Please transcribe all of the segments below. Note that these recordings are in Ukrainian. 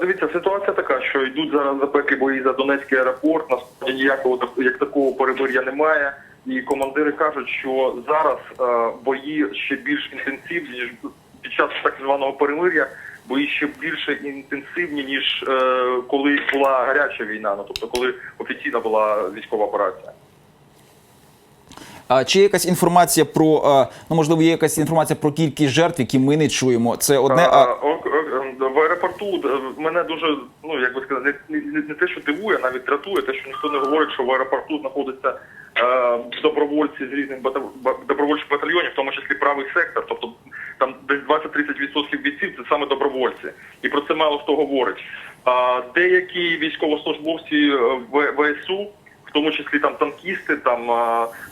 Дивіться, ситуація така, що йдуть зараз запеклі бої за Донецький аеропорт. Насправді ніякого як такого перемир'я немає. І командири кажуть, що зараз бої ще більш інтенсивні ніж під час так званого перемир'я. Бої ще більше інтенсивні ніж е, коли була гаряча війна, ну тобто коли офіційна була військова операція. Чи є якась інформація про е, ну можливо є якась інформація про кількість жертв, які ми не чуємо? Це одне. А, А о- в аеропорту е, мене дуже ну як би сказати, не, не, не те, що дивує, навіть дратує, те, що ніхто не говорить, що в аеропорту знаходяться е, добровольці з різних бата- добровольчих батальйонів, в тому числі правий сектор, тобто там десь 20-30% бійців це саме добровольці, і про це мало хто говорить. А деякі військовослужбовці е, ВСУ тому числі там танкісти, там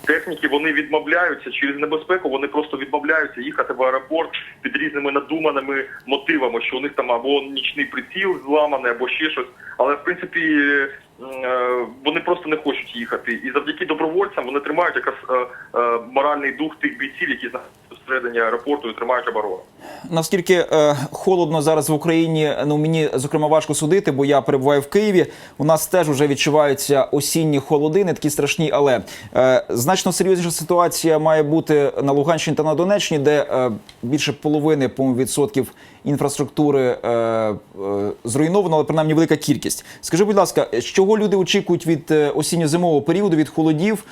техніки, вони відмовляються через небезпеку. Вони просто відмовляються їхати в аеропорт під різними надуманими мотивами, що у них там або нічний приціл зламаний, або ще щось. Але в принципі е, вони просто не хочуть їхати. І завдяки добровольцям вони тримають якраз е, е, моральний дух тих бійців, які знаходяться всередині аеропорту і тримають оборону. Наскільки е, холодно зараз в Україні, ну мені зокрема важко судити, бо я перебуваю в Києві. У нас теж вже відчуваються осінні холоди, не такі страшні, але е, значно серйозніша ситуація має бути на Луганщині та на Донеччині, де е, більше половини по відсотків інфраструктури е, е, зруйновано, але принаймні велика кількість. Скажи, будь ласка, чого люди очікують від е, осінньо-зимового періоду, від холодів,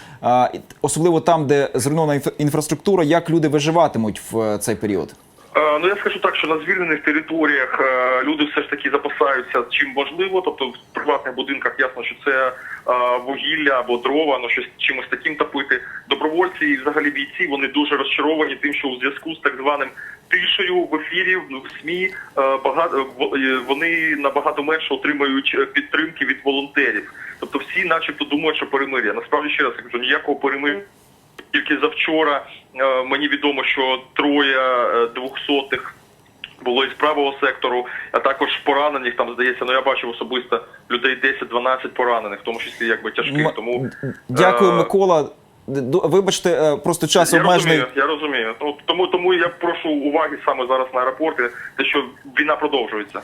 і особливо там, де зруйнована інфраструктура, як люди виживатимуть в е, цей період? Е, Ну я скажу так, що на звільнених територіях е, люди все ж таки запасаються чим можливо. Тобто в приватних будинках ясно, що це е, вугілля або дрова, ну щось чимось таким топити. Добровольці і взагалі бійці вони дуже розчаровані тим, що у зв'язку з так званим тишею в ефірі в СМІ багато вони набагато менше отримують підтримки від волонтерів. Тобто всі, начебто, думають, що перемир'я. Насправді ще раз я кажу, ніякого перемир'я. Тільки завчора мені відомо, що троє двохсотих було із правого сектору, а також поранених. Там здається, ну я бачив особисто людей 10-12 поранених, в тому числі якби тяжких. Тому Дякую, е, Микола. Вибачте, е, просто час я обмежений. розумію, я розумію. Ну тому тому я прошу уваги саме зараз на аеропорти, те, що війна продовжується.